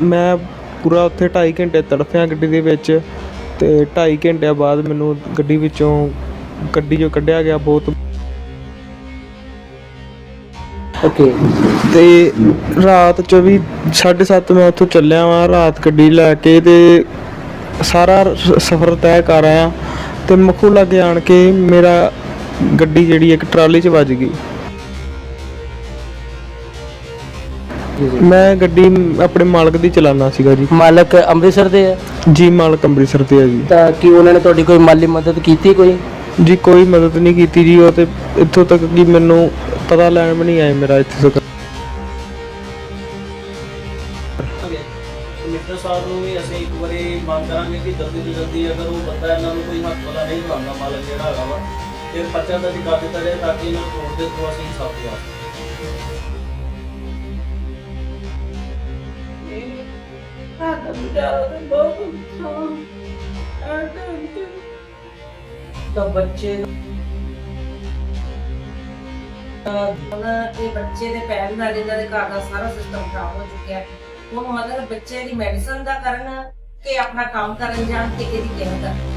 ਮੈਂ ਪੂਰਾ ਉੱਥੇ 2.5 ਘੰਟੇ ਤੜਫਿਆ ਗੱਡੀ ਦੇ ਵਿੱਚ ਤੇ 2.5 ਘੰਟਿਆਂ ਬਾਅਦ ਮੈਨੂੰ ਗੱਡੀ ਵਿੱਚੋਂ ਗੱਡੀ ਚੋਂ ਕੱਢਿਆ ਗਿਆ ਬਹੁਤ ਓਕੇ ਤੇ ਰਾਤ 24 7:30 ਮੈਂ ਉੱਥੋਂ ਚੱਲਿਆ ਵਾਂ ਰਾਤ ਗੱਡੀ ਲੈ ਕੇ ਤੇ ਸਾਰਾ ਸਫ਼ਰ ਤੈਅ ਕਰ ਆਇਆ ਤੇ ਮਖੂ ਲੱਗੇ ਆਣ ਕੇ ਮੇਰਾ ਗੱਡੀ ਜਿਹੜੀ ਇੱਕ ਟਰਾਲੀ 'ਚ ਵੱਜ ਗਈ। ਮੈਂ ਗੱਡੀ ਆਪਣੇ ਮਾਲਕ ਦੀ ਚਲਾਉਣਾ ਸੀਗਾ ਜੀ। ਮਾਲਕ ਅੰਮ੍ਰਿਤਸਰ ਦੇ ਹੈ ਜੀ ਮਾਲਕ ਅੰਮ੍ਰਿਤਸਰ ਤੇ ਹੈ ਜੀ। ਤਾਂ ਕੀ ਉਹਨਾਂ ਨੇ ਤੁਹਾਡੀ ਕੋਈ ਮਾਲੀ ਮਦਦ ਕੀਤੀ ਕੋਈ? ਜੀ ਕੋਈ ਮਦਦ ਨਹੀਂ ਕੀਤੀ ਜੀ ਉਹ ਤੇ ਇੱਥੋਂ ਤੱਕ ਕਿ ਮੈਨੂੰ ਪਤਾ ਲੈਣ ਵੀ ਨਹੀਂ ਆਏ ਮੇਰਾ ਇੱਥੇ ਤੱਕ। ਮਿੱਤਰ ਸਾਹਿਬ ਨੂੰ ਵੀ ਅਸੀਂ ਇੱਕ ਵਾਰੀ ਮੰਗ ਕਰਾਂਗੇ ਕਿ ਜਲਦੀ ਤੋਂ ਜਲਦੀ ਅਗਰ ਉਹ ਬੰਦਾ ਇਹਨਾਂ ਨੂੰ ਕੋਈ ਹੱਥ ਵਾਲਾ ਨਹੀਂ ਬਣਾਉਂਦਾ ਮਾਲਕ ਜਿਹੜਾ ਹੈਗਾ ਵਾ ਤੇ ਪਰਚਾ ਦਰਜ ਕਰ ਦਿੱਤਾ ਜਾਏ ਤਾਂ ਕਿ ਇਹਨਾਂ ਨੂੰ ਕੋਰਟ ਦੇ ਥਰੂ ਅਸੀਂ ਇਨਸਾਫ ਦਿਵਾ ਸਕੀਏ ਤਾਂ ਬੱਚੇ ਹੁਣ ਇਹ ਬੱਚੇ ਦੇ ਪੈਰ ਨਾਲ ਇਹਨਾਂ ਦੇ ਘਰ ਦਾ ਸਾਰਾ ਸਿਸਟਮ ਖਰਾਬ ਹੋ ਚੁੱਕਿਆ ਹੁਣ ਮਦਰ ਬੱਚੇ ਦੀ ਮੈਡੀਸਨ ਦਾ ਕਰਨ ਕਿ ਆਪਣਾ ਕੰਮ ਕਰਨ ਜਾਣ ਤੇ ਇਹਦੀ ਕੇਅਰ ਕਰਨ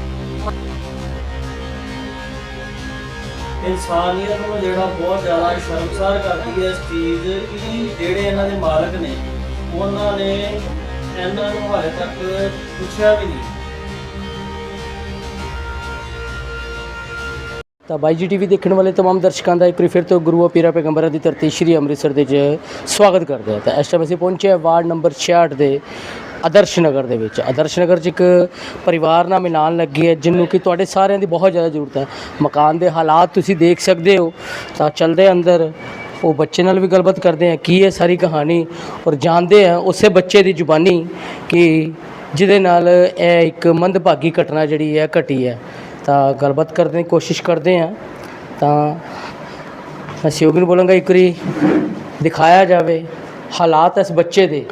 ਇਨਸਾਨੀਅਤ ਨੂੰ ਜਿਹੜਾ ਬਹੁਤ ਜ਼ਿਆਦਾ ਸ਼ਰਮਸਾਰ ਕਰਦੀ ਹੈ ਇਸ ਚੀਜ਼, ਕਿ ਜਿਹੜੇ ਇਹਨਾਂ ਦੇ ਮਾਲਕ ਨੇ, ਉਹਨਾਂ ਨੇ ਇਹਨਾਂ ਨੂੰ ਹਾਲੇ ਤੱਕ ਪੁੱਛਿਆ ਵੀ ਨਹੀਂ ਤਾਂ ਬਾਈ ਜੀ ਟੀਵੀ ਦੇਖਣ ਵਾਲੇ तमाम ਦਰਸ਼ਕਾਂ ਦਾ ਇੱਕ ਵਾਰੀ ਫਿਰ ਤੋਂ ਗੁਰੂ ਪੀਰਾ ਪੈਗੰਬਰਾਂ ਦੀ ਧਰਤੀ ਸ੍ਰੀ ਅੰਮ੍ਰਿਤਸਰ ਦੇ 'ਚ ਸਵਾਗਤ ਕਰਦੇ ਹਾਂ ਤਾਂ ਇਸ ਟਾਈਮ ਅਸੀਂ ਪਹੁੰਚੇ ਹਾਂ ਵਾਰਡ ਨੰਬਰ 66 ਦੇ ਆਦਰਸ਼ ਨਗਰ ਦੇ ਵਿੱਚ ਆਦਰਸ਼ ਨਗਰ 'ਚ ਇੱਕ ਪਰਿਵਾਰ ਨਾਲ ਮਿਲਾਨ ਲੱਗੀ ਹੈ ਜਿਹਨੂੰ ਕਿ ਤੁਹਾਡੇ ਸਾਰਿਆਂ ਦੀ ਬਹੁਤ ਜ਼ਿਆਦਾ ਜ਼ਰੂਰਤ ਹੈ ਮਕਾਨ ਦੇ ਹਾਲਾਤ ਤੁਸੀਂ ਦੇਖ ਸਕਦੇ ਹੋ ਤਾਂ ਚਲਦੇ ਅੰਦਰ ਉਹ ਬੱਚੇ ਨਾਲ ਵੀ ਗੱਲਬਾਤ ਕਰਦੇ ਹਾਂ ਕੀ ਹੈ ਸਾਰੀ ਕਹਾਣੀ ਔਰ ਜਾਣਦੇ ਹਾਂ ਉਸੇ ਬੱਚੇ ਦੀ ਜ਼ੁਬਾਨੀ ਕਿ ਜਿਹਦੇ ਨਾਲ ਇਹ ਇੱਕ ਮੰਦਭਾਗੀ ਘਟਨਾ ਜਿਹੜੀ ਹੈ ਘਟੀ ਹੈ। ਤਾਂ ਗੱਲਬਾਤ ਕਰਨ ਦੀ ਕੋਸ਼ਿਸ਼ ਕਰਦੇ ਹਾਂ। ਤਾਂ ਮੈਂ ਸਹਿਯੋਗੀ ਨੂੰ ਬੋਲਾਂਗਾ, ਇੱਕ ਵਾਰੀ ਦਿਖਾਇਆ ਜਾਵੇ ਹਾਲਾਤ ਇਸ ਬੱਚੇ ਦੇ,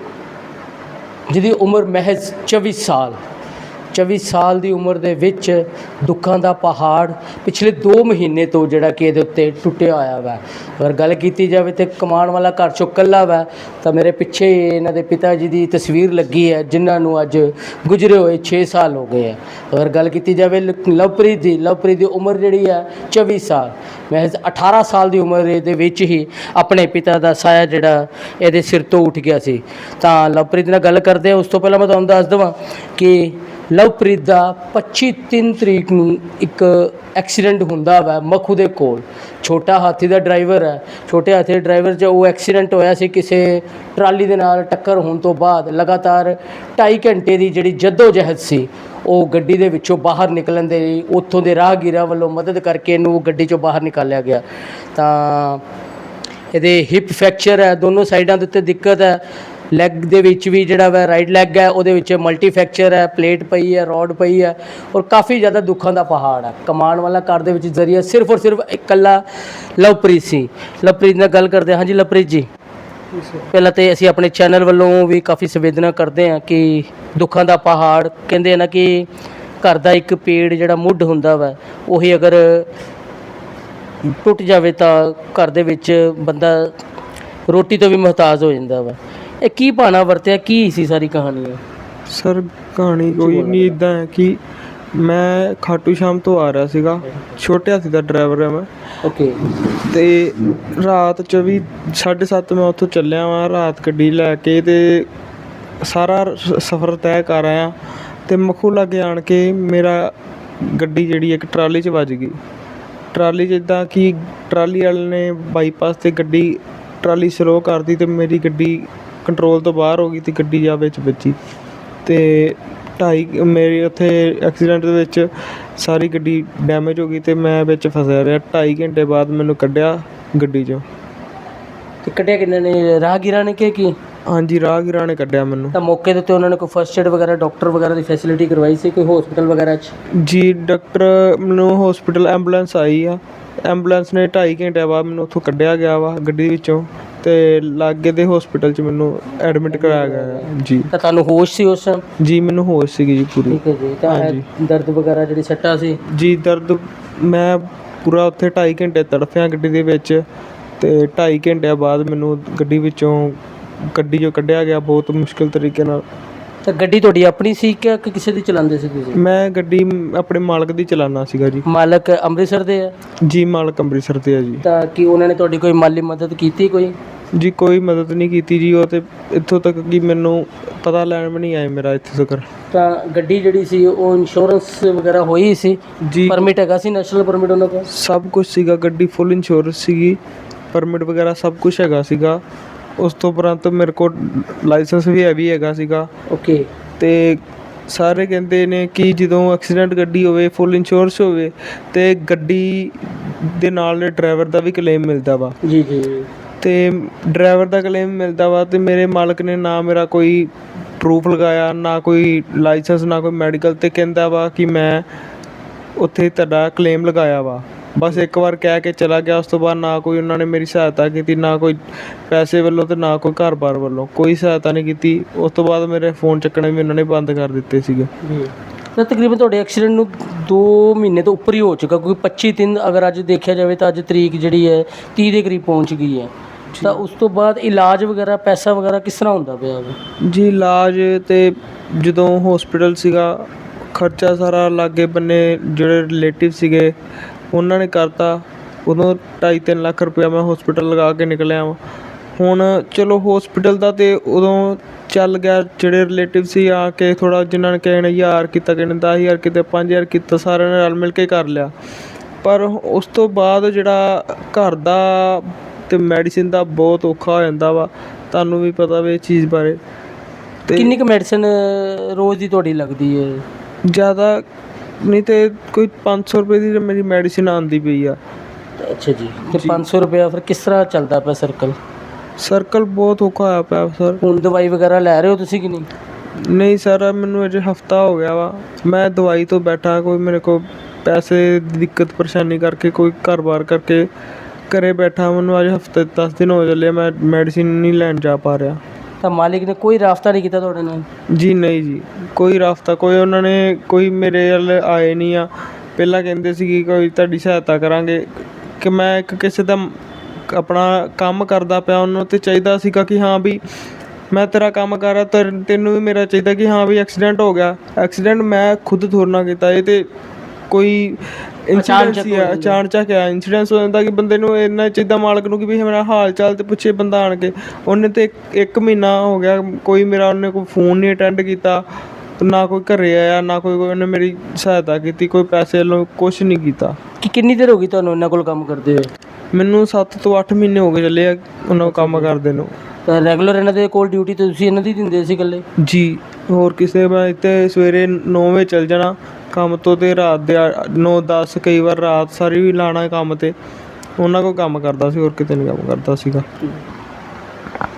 ਜਿਹਦੀ ਉਮਰ ਮਹਿਜ਼ 24 ਸਾਲ। 24 ਸਾਲ ਦੀ ਉਮਰ ਦੇ ਵਿੱਚ ਦੁੱਖਾਂ ਦਾ ਪਹਾੜ ਪਿਛਲੇ 2 ਮਹੀਨੇ ਤੋਂ ਜਿਹੜਾ ਕਿ ਇਹਦੇ ਉੱਤੇ ਟੁੱਟਿਆ ਹੋਇਆ ਵਾ। ਅਗਰ ਗੱਲ ਕੀਤੀ ਜਾਵੇ ਤੇ ਕਮਾਉਣ ਵਾਲਾ ਘਰ ਚੋਂ ਇਕੱਲਾ ਵਾ, ਤਾਂ ਮੇਰੇ ਪਿੱਛੇ ਇਹਨਾਂ ਦੇ ਪਿਤਾ ਜੀ ਦੀ ਤਸਵੀਰ ਲੱਗੀ ਹੈ, ਜਿਨ੍ਹਾਂ ਨੂੰ ਅੱਜ ਗੁਜ਼ਰੇ ਹੋਏ 6 ਸਾਲ ਹੋ ਗਏ ਹੈ। ਅਗਰ ਗੱਲ ਕੀਤੀ ਜਾਵੇ ਲ- ਲਵਪ੍ਰੀਤ ਦੀ ਲਵਪ੍ਰੀਤ ਦੀ ਉਮਰ ਜਿਹੜੀ ਹੈ 24 ਸਾਲ। ਮਹਿਜ਼ 18 ਸਾਲ ਦੀ ਉਮਰ ਦੇ ਵਿੱਚ ਹੀ ਆਪਣੇ ਪਿਤਾ ਦਾ ਸਾਇਆ ਜਿਹੜਾ ਇਹਦੇ ਸਿਰ ਤੋਂ ਉੱਠ ਗਿਆ ਸੀ। ਤਾਂ ਲਵਪ੍ਰੀਤ ਨਾਲ ਗੱਲ ਕਰਦੇ ਹਾਂ, ਉਸ ਤੋਂ ਪਹਿਲਾਂ ਮੈਂ ਤੁਹਾਨੂੰ ਦੱਸ ਦਵਾਂ ਕਿ ਲਵਪ੍ਰੀਤ ਦਾ 25 3 ਤਰੀਕ ਨੂੰ ਇੱਕ ਐਕਸੀਡੈਂਟ ਹੁੰਦਾ ਵਾ ਮਖੂ ਦੇ ਕੋਲ। ਛੋਟਾ ਹਾਥੀ ਦਾ ਡਰਾਈਵਰ ਹੈ। ਛੋਟੇ ਹਾਥੀ ਦੇ ਡਰਾਈਵਰ 'ਚ ਉਹ ਐਕਸੀਡੈਂਟ ਹੋਇਆ ਸੀ ਕਿਸੇ ਟਰਾਲੀ ਦੇ ਨਾਲ ਟੱਕਰ ਹੋਣ ਤੋਂ ਬਾਅਦ। ਲਗਾਤਾਰ 2.5 ਘੰਟੇ ਦੀ ਜਿਹੜੀ ਜੱਦੋ ਜਹਿਦ ਸੀ, ਉਹ ਗੱਡੀ ਦੇ ਵਿੱਚੋਂ ਬਾਹਰ ਨਿਕਲਣ ਦੇ ਲਈ ਉੱਥੋਂ ਦੇ ਰਾਹਗੀਰਾਂ ਵੱਲੋਂ ਮਦਦ ਕਰਕੇ ਇਹਨੂੰ ਉਹ ਗੱਡੀ 'ਚੋਂ ਬਾਹਰ ਨਿਕਾਲਿਆ ਗਿਆ। ਤਾਂ ਇਹਦੇ ਹਿਪ ਫ੍ਰੈਕਚਰ ਹੈ, ਦੋਨੋਂ ਸਾਈਡਾਂ ਦੇ ਉੱਤੇ ਦਿੱਕਤ ਹੈ। ਲੈਗ ਦੇ ਵਿੱਚ ਵੀ ਜਿਹੜਾ ਵਾ ਰਾਈਟ ਲੈਗ ਹੈ, ਉਹਦੇ ਵਿੱਚ ਮਲਟੀ ਫ੍ਰੈਕਚਰ ਹੈ ਪਲੇਟ ਪਈ ਹੈ ਰੋਡ ਪਈ ਹੈ ਔਰ ਕਾਫੀ ਜ਼ਿਆਦਾ ਦੁੱਖਾਂ ਦਾ ਪਹਾੜ ਹੈ। ਕਮਾਉਣ ਵਾਲਾ ਘਰ ਦੇ ਵਿੱਚ ਜ਼ਰੀਆ ਸਿਰਫ ਔਰ ਸਿਰਫ ਇਕੱਲਾ ਲਵਪ੍ਰੀਤ ਸੀ ਲਵਪ੍ਰੀਤ ਨਾਲ ਗੱਲ ਕਰਦੇ ਹਾਂ। ਹਾਂਜੀ ਲਵਪ੍ਰੀਤ ਜੀ। ਪਹਿਲਾਂ ਤੇ ਅਸੀਂ ਆਪਣੇ ਚੈਨਲ ਵੱਲੋਂ ਵੀ ਕਾਫੀ ਸੰਵੇਦਨਾ ਕਰਦੇ ਹਾਂ ਕਿ ਦੁੱਖਾਂ ਦਾ ਪਹਾੜ ਕਹਿੰਦੇ ਆ ਨਾ ਕਿ ਘਰ ਦਾ ਇੱਕ ਪੇੜ ਜਿਹੜਾ ਮੁੱਢ ਹੁੰਦਾ ਵਾ, ਉਹੀ ਅਗਰ ਟੁੱਟ ਜਾਵੇ ਤਾਂ ਘਰ ਦੇ ਵਿੱਚ ਬੰਦਾ ਰੋਟੀ ਤੋਂ ਵੀ ਮੁਹਤਾਜ ਹੋ ਜਾਂਦਾ ਵਾ। ਇਹ ਕੀ ਬਾਣਾ ਵਰਤਿਆ? ਕੀ ਸੀ ਸਾਰੀ ਕਹਾਣੀ ਇਹ? ਸਰ ਕਹਾਣੀ ਕੋਈ ਨਹੀਂ ਇਦਾਂ ਹੈ ਕਿ ਮੈਂ ਖਾਟੂ ਸ਼ਾਮ ਤੋਂ ਆ ਰਿਹਾ ਸੀਗਾ। ਛੋਟੇ ਹਾਥੀ ਦਾ ਡਰਾਈਵਰ ਹਾਂ ਮੈਂ। ਓਕੇ ਤੇ ਰਾਤ 24 7:30 ਮੈਂ ਉੱਥੋਂ ਚੱਲਿਆ ਵਾਂ ਰਾਤ ਗੱਡੀ ਲੈ ਕੇ ਤੇ ਸਾਰਾ ਸ- ਸਫ਼ਰ ਤੈਅ ਕਰ ਆਇਆ। ਤੇ ਮਖੂ ਲੱਗੇ ਆਣ ਕੇ ਮੇਰਾ ਗੱਡੀ ਜਿਹੜੀ ਇੱਕ ਟਰਾਲੀ 'ਚ ਵੱਜ ਗਈ। ਟਰਾਲੀ ਜਿੱਦਾਂ ਕਿ ਟਰਾਲੀ ਵਾਲੇ ਨੇ ਬਾਈਪਾਸ ਤੇ ਗੱਡੀ ਟਰਾਲੀ ਸਲੋ ਕਰਦੀ ਤੇ ਮੇਰੀ ਗੱਡੀ ਕੰਟਰੋਲ ਤੋਂ ਬਾਹਰ ਹੋ ਗਈ ਤੇ ਗੱਡੀ ਜਾ ਵਿੱਚ ਵੱਜੀ। ਤੇ ਢਾਈ ਮੇਰੇ ਉੱਥੇ ਐਕਸੀਡੈਂਟ ਦੇ ਵਿੱਚ ਸਾਰੀ ਗੱਡੀ ਡੈਮੇਜ ਹੋ ਗਈ ਤੇ ਮੈਂ ਵਿੱਚ ਫਸਿਆ ਰਿਹਾ। 2.5 ਘੰਟੇ ਬਾਅਦ ਮੈਨੂੰ ਕੱਢਿਆ ਗੱਡੀ 'ਚੋਂ। ਤੇ ਕੱਢਿਆ ਕਿੰਨੇ ਨੇ? ਰਾਹਗੀਰਾਂ ਨੇ ਕਿ ਕੀ? ਹਾਂਜੀ ਰਾਹਗੀਰਾਂ ਨੇ ਕੱਢਿਆ ਮੈਨੂੰ। ਤਾਂ ਮੌਕੇ ਦੇ ਉੱਤੇ ਉਹਨਾਂ ਨੇ ਕੋਈ ਫਸਟ ਏਡ ਵਗੈਰਾ ਡਾਕਟਰ ਵਗੈਰਾ ਦੀ ਫੈਸਿਲਿਟੀ ਕਰਵਾਈ ਸੀ? ਕੋਈ ਹਸਪੀਟਲ ਵਗੈਰਾ 'ਚ? ਜੀ ਡਾਕਟਰ ਮੈਨੂੰ ਹਸਪੀਟਲ ਐਂਬੂਲੈਂਸ ਆਈ ਆ। ਐਂਬੂਲੈਂਸ ਨੇ 2.5 ਘੰਟੇ ਬਾਅਦ ਮੈਨੂੰ ਉੱਥੋਂ ਕੱਢਿਆ ਗਿਆ ਵਾ ਗੱਡੀ ਵਿੱਚੋਂ। ਤੇ ਲਾਗੇ ਦੇ ਹਸਪੀਟਲ 'ਚ ਮੈਨੂੰ ਐਡਮਿਟ ਕਰਾਇਆ ਗਿਆ ਹੈ। ਜੀ। ਤਾਂ ਤੁਹਾਨੂੰ ਹੋਸ਼ ਸੀ ਉਸ ਜੀ ਮੈਨੂੰ ਹੋਸ਼ ਸੀਗੀ ਜੀ ਪੂਰੀ। ਠੀਕ ਹੈ ਜੀ ਤਾਂ ਇਹ ਹਾਂਜੀ। ਦਰਦ ਵਗੈਰਾ ਜਿਹੜੀ ਸੱਟਾਂ ਸੀ? ਜੀ ਦਰਦ ਮੈਂ ਪੂਰਾ ਉੱਥੇ 2.5 ਘੰਟੇ ਤੜਫਿਆ ਗੱਡੀ ਦੇ ਵਿੱਚ ਤੇ 2.5 ਘੰਟਿਆਂ ਬਾਅਦ ਮੈਨੂੰ ਗੱਡੀ ਵਿੱਚੋਂ ਗੱਡੀ 'ਚੋਂ ਕੱਢਿਆ ਗਿਆ ਬਹੁਤ ਮੁਸ਼ਕਿਲ ਤਰੀਕੇ ਨਾਲ। ਤਾਂ ਗੱਡੀ ਤੁਹਾਡੀ ਆਪਣੀ ਸੀ ਕਿ ਕਿ ਕਿਸੇ ਦੀ ਚਲਾਉਂਦੇ ਸੀ ਤੁਸੀਂ? ਮੈਂ ਗੱਡੀ ਮ- ਆਪਣੇ ਮਾਲਕ ਦੀ ਚਲਾਉਣਾ ਸੀਗਾ ਜੀ। ਮਾਲਕ ਅੰਮ੍ਰਿਤਸਰ ਦੇ ਆ? ਜੀ ਮਾਲਕ ਅੰਮ੍ਰਿਤਸਰ ਤੇ ਆ ਜੀ। ਤਾਂ ਕੀ ਉਹਨਾਂ ਨੇ ਤੁਹਾਡੀ ਕੋਈ ਮਾਲੀ ਮਦਦ ਕੀਤੀ ਕੋਈ? ਜੀ ਕੋਈ ਮਦਦ ਨਹੀਂ ਕੀਤੀ ਜੀ ਉਹ ਤੇ ਇੱਥੋਂ ਤੱਕ ਕਿ ਮੈਨੂੰ ਪਤਾ ਲੈਣ ਵੀ ਨਹੀਂ ਆਏ ਮੇਰਾ ਇੱਥੇ ਤੱਕ ਤਾਂ ਗੱਡੀ ਜਿਹੜੀ ਸੀ ਉਹ ਇੰਸ਼ੋਰੈਂਸ ਵਗੈਰਾ ਹੋਈ ਸੀ? ਜੀ। ਪਰਮਿਟ ਹੈਗਾ ਸੀ ਨੈਸ਼ਨਲ ਪਰਮਿਟ ਉਹਨਾਂ ਕੋਲ? ਸਭ ਕੁਝ ਸੀਗਾ ਗੱਡੀ ਫੁੱਲ ਇੰਸ਼ੋਰੈਂਸ ਸੀਗੀ। ਪਰਮਿਟ ਵਗੈਰਾ ਸਭ ਕੁਝ ਹੈਗਾ ਸੀਗਾ। ਉਸ ਤੋਂ ਉਪਰੰਤ ਮੇਰੇ ਕੋਲ ਲਾਇਸੈਂਸ ਵੀ ਹੈ ਵੀ ਹੈਗਾ ਸੀਗਾ। ਓਕੇ ਤੇ ਸਾਰੇ ਕਹਿੰਦੇ ਨੇ ਕਿ ਜਦੋਂ ਐਕਸੀਡੈਂਟ ਗੱਡੀ ਹੋਵੇ ਫੁੱਲ ਇੰਸ਼ੋਰੈਂਸ ਹੋਵੇ ਤੇ ਗੱਡੀ ਦੇ ਨਾਲ ਡਰਾਈਵਰ ਦਾ ਵੀ ਕਲੇਮ ਮਿਲਦਾ ਵਾ। ਜੀ ਜੀ ਤੇ ਡਰਾਈਵਰ ਦਾ ਕਲੇਮ ਮਿਲਦਾ ਵਾ ਤੇ ਮੇਰੇ ਮਾਲਕ ਨੇ ਨਾ ਮੇਰਾ ਕੋਈ ਪ੍ਰੂਫ ਲਗਾਇਆ ਨਾ ਕੋਈ ਲਾਇਸੈਂਸ ਨਾ ਕੋਈ ਮੈਡੀਕਲ ਤੇ ਕਹਿੰਦਾ ਵਾ ਕਿ ਮੈਂ ਉੱਥੇ ਤੁਹਾਡਾ ਕਲੇਮ ਲਗਾਇਆ ਵਾ। ਬਸ ਇੱਕ ਵਾਰ ਕਹਿ ਕੇ ਚਲਾ ਗਿਆ ਉਸ ਤੋਂ ਬਾਅਦ ਨਾ ਕੋਈ ਉਹਨਾਂ ਨੇ ਮੇਰੀ ਸਹਾਇਤਾ ਕੀਤੀ ਨਾ ਕੋਈ ਪੈਸੇ ਵੱਲੋਂ ਤੇ ਨਾ ਕੋਈ ਘਰ-ਬਾਰ ਵੱਲੋਂ। ਕੋਈ ਸਹਾਇਤਾ ਨਹੀਂ ਕੀਤੀ। ਉਸ ਤੋਂ ਬਾਅਦ ਮੇਰੇ ਫੋਨ ਚੱਕਣੇ ਵੀ ਉਹਨਾਂ ਨੇ ਬੰਦ ਕਰ ਦਿੱਤੇ ਸੀਗੇ। ਜੀ ਤਾਂ ਤਕਰੀਬਨ ਤੁਹਾਡੇ ਐਕਸੀਡੈਂਟ ਨੂੰ 2 ਮਹੀਨੇ ਤੋਂ ਉੱਪਰ ਹੀ ਹੋ ਚੁੱਕਾ ਕਿਉਂਕਿ 25 ਦਿਨ ਅਗਰ ਅੱਜ ਦੇਖਿਆ ਜਾਵੇ ਤਾਂ ਅੱਜ ਤਰੀਕ ਜਿਹੜੀ ਹੈ 30 ਦੇ ਕਰੀਬ ਪਹੁੰਚ ਗਈ ਹੈ। ਤਾਂ ਉਸ ਤੋਂ ਬਾਅਦ ਇਲਾਜ ਵਗੈਰਾ ਪੈਸਾ ਵਗੈਰਾ ਕਿਸ ਤਰ੍ਹਾਂ ਹੁੰਦਾ ਪਿਆ? ਜੀ ਇਲਾਜ ਤੇ ਜਦੋਂ ਹਸਪੀਟਲ ਸੀਗਾ ਖਰਚਾ ਸਾਰਾ ਲਾਗੇ ਬੰਨੇ ਜਿਹੜੇ ਰਿਲੇਟਿਵ ਸੀਗੇ ਉਹਨਾਂ ਨੇ ਕਰਤਾ। ਉਦੋਂ 2.5 ਲੱਖ ਰੁਪਇਆ ਮੈਂ ਹਸਪੀਟਲ ਲਗਾ ਕੇ ਨਿਕਲਿਆ ਵਾਂ। ਹੁਣ ਚਲੋ ਹਸਪੀਟਲ ਦਾ ਤੇ ਉਦੋਂ ਚੱਲ ਗਿਆ ਜਿਹੜੇ ਰਿਲੇਟਿਵ ਸੀ ਆ ਕੇ ਥੋੜਾ ਜਿਨ੍ਹਾਂ ਨੇ ਕਹਿਣ ਹਜ਼ਾਰ ਕੀਤਾ ਕਿਸੇ ਨੇ 10000 ਕੀਤਾ 5000 ਕੀਤਾ ਸਾਰਿਆਂ ਨੇ ਰਲ ਮਿਲ ਕੇ ਕਰ ਲਿਆ। ਪਰ ਉਸ ਤੋਂ ਬਾਅਦ ਜਿਹੜਾ ਘਰ ਦਾ ਤੇ ਮੈਡੀਸਿਨ ਦਾ ਬਹੁਤ ਔਖਾ ਹੋ ਜਾਂਦਾ ਵਾ ਤੁਹਾਨੂੰ ਵੀ ਪਤਾ ਵੇ ਇਹ ਚੀਜ਼ ਬਾਰੇ। ਤੇ ਕਿੰਨੀ ਕੁ ਮੈਡੀਸਨ ਰੋਜ਼ ਦੀ ਤੁਹਾਡੀ ਲੱਗਦੀ ਹੈ ਜ਼ਿਆਦਾ ਨਹੀਂ ਤੇ ਕੋਈ 500 ਰੁਪਏ ਦੀ ਮੇਰੀ ਮੈਡੀਸਿਨ ਆਂਦੀ ਪਈ ਆ। ਅੱਛਾ ਜੀ। ਤੇ 500 ਰੁਪਇਆ ਫਿਰ ਕਿਸ ਤਰ੍ਹਾਂ ਚੱਲਦਾ ਪਿਆ ਸਰਕਲ ਸਰਕਲ ਬਹੁਤ ਔਖਾ ਹੋਇਆ ਪਿਆ ਸਰ ਹੁਣ ਦਵਾਈ ਵਗੈਰਾ ਲੈ ਰਹੇ ਹੋ ਤੁਸੀਂ ਕਿ ਨਹੀਂ? ਨਹੀਂ ਸਰ ਮੈਨੂੰ ਅਜੇ ਹਫਤਾ ਹੋ ਗਿਆ ਵਾ। ਮੈਂ ਦਵਾਈ ਤੋਂ ਬੈਠਾ ਕੋਈ ਮੇਰੇ ਕੋਲ ਪੈਸੇ ਦੀ ਦਿੱਕਤ ਪਰੇਸ਼ਾਨੀ ਕਰਕੇ ਕੋਈ ਘਰ-ਬਾਰ ਕਰਕੇ ਘਰੇ ਬੈਠਾ ਮੈਨੂੰ ਅੱਜ ਹਫ਼ਤੇ 10 ਦਿਨ ਹੋ ਚੱਲੇ ਮੈਂ ਮੈਡੀਸਿਨ ਨਹੀਂ ਲੈਣ ਜਾ ਪਾ ਰਿਹਾ। ਤਾਂ ਮਾਲਿਕ ਨੇ ਕੋਈ ਰਾਫਤਾ ਨਹੀਂ ਕੀਤਾ ਤੁਹਾਡੇ ਨਾਲ? ਜੀ, ਨਹੀਂ ਜੀ। ਕੋਈ ਰਾਫਤਾ ਕੋਈ ਉਹਨਾਂ ਨੇ, ਕੋਈ ਮੇਰੇ ਵੱਲ ਆਏ ਨਹੀਂ ਆ। ਪਹਿਲਾਂ ਕਹਿੰਦੇ ਸੀ ਕਿ ਕੋਈ ਤੁਹਾਡੀ ਸਹਾਇਤਾ ਕਰਾਂਗੇ। ਕਿ ਮੈਂ ਇੱਕ ਕਿਸੇ ਦਾ ਆਪਣਾ ਕੰਮ ਕਰਦਾ ਪਿਆ, ਉਹਨੂੰ ਤੇ ਚਾਹੀਦਾ ਸੀਗਾ ਕਿ ਹਾਂ ਵੀ ਮੈਂ ਤੇਰਾ ਕੰਮ ਕਰ ਰਿਹਾ, ਤੈਨੂੰ ਵੀ ਮੇਰਾ ਚਾਹੀਦਾ ਕਿ ਹਾਂ ਵੀ ਐਕਸੀਡੈਂਟ ਹੋ ਗਿਆ। ਐਕਸੀਡੈਂਟ ਮੈਂ ਖੁਦ ਥੋੜ੍ਹਾ ਕੀਤਾ, ਇਹ ਤੇ ਕੋਈ ਸੀ ਹੋ ਜਾਂਦਾ। ਅਚਾਨਕ ਆ ਇਨਸੀਡੈਂਟ ਹੋ ਜਾਂਦਾ ਕਿ ਬੰਦੇ ਨੂੰ ਇੰਨਾ ਚਾਹੀਦਾ ਮਾਲਕ ਨੂੰ ਕਿ ਵੀ ਮੇਰਾ ਹਾਲ ਚਾਲ ਤੇ ਪੁੱਛੇ ਬੰਦਾ ਆਣ ਕੇ। ਉਹਨੇ ਤੇ ਇੱਕ- ਇੱਕ ਮਹੀਨਾ ਹੋ ਗਿਆ ਕੋਈ ਮੇਰਾ ਉਹਨੇ ਕੋਈ ਫੋਨ ਨਹੀਂ ਅਟੈਂਡ ਕੀਤਾ ਨਾ ਕੋਈ ਘਰੇ ਆਇਆ ਨਾ ਕੋਈ ਉਹਨੇ ਮੇਰੀ ਸਹਾਇਤਾ ਕੀਤੀ ਕੋਈ ਪੈਸੇ ਵੱਲੋਂ ਕੁਝ ਨਹੀਂ ਕੀਤਾ। ਕਿ ਕਿੰਨੀ ਦੇਰ ਹੋ ਗਈ ਤੁਹਾਨੂੰ ਇਹਨਾਂ ਕੋਲ ਕੰਮ ਕਰਦੇ ਹੋਏ? ਮੈਨੂੰ 7 ਤੋਂ 8 ਮਹੀਨੇ ਹੋ ਗਏ ਚੱਲੇ ਆ ਉਹਨਾਂ ਨੂੰ ਕੰਮ ਕਰਦੇ ਨੂੰ। ਤਾਂ ਰੈਗੂਲਰ ਇਹਨਾਂ ਦੇ ਕੋਲ ਡਿਊਟੀ ਤੇ ਤੁਸੀਂ ਇਹਨਾਂ ਦੀ ਦਿੰਦੇ ਸੀ ਇਕੱਲੇ? ਜੀ ਹੋਰ ਕਿਸੇ ਮੈਂ ਇੱਥੇ ਸਵੇਰੇ 9 ਵਜੇ ਚੱਲ ਜਾਣਾ ਕੰਮ ਤੋਂ ਤੇ ਰਾਤ ਦੇ 9 10 ਕਈ ਵਾਰ ਰਾਤ ਸਾਰੀ ਵੀ ਲਾਣਾ ਕੰਮ ਤੇ। ਉਹਨਾਂ ਕੋਲ ਕੰਮ ਕਰਦਾ ਸੀ ਹੋਰ ਕਿਤੇ ਨਹੀਂ ਕੰਮ ਕਰਦਾ ਸੀਗਾ।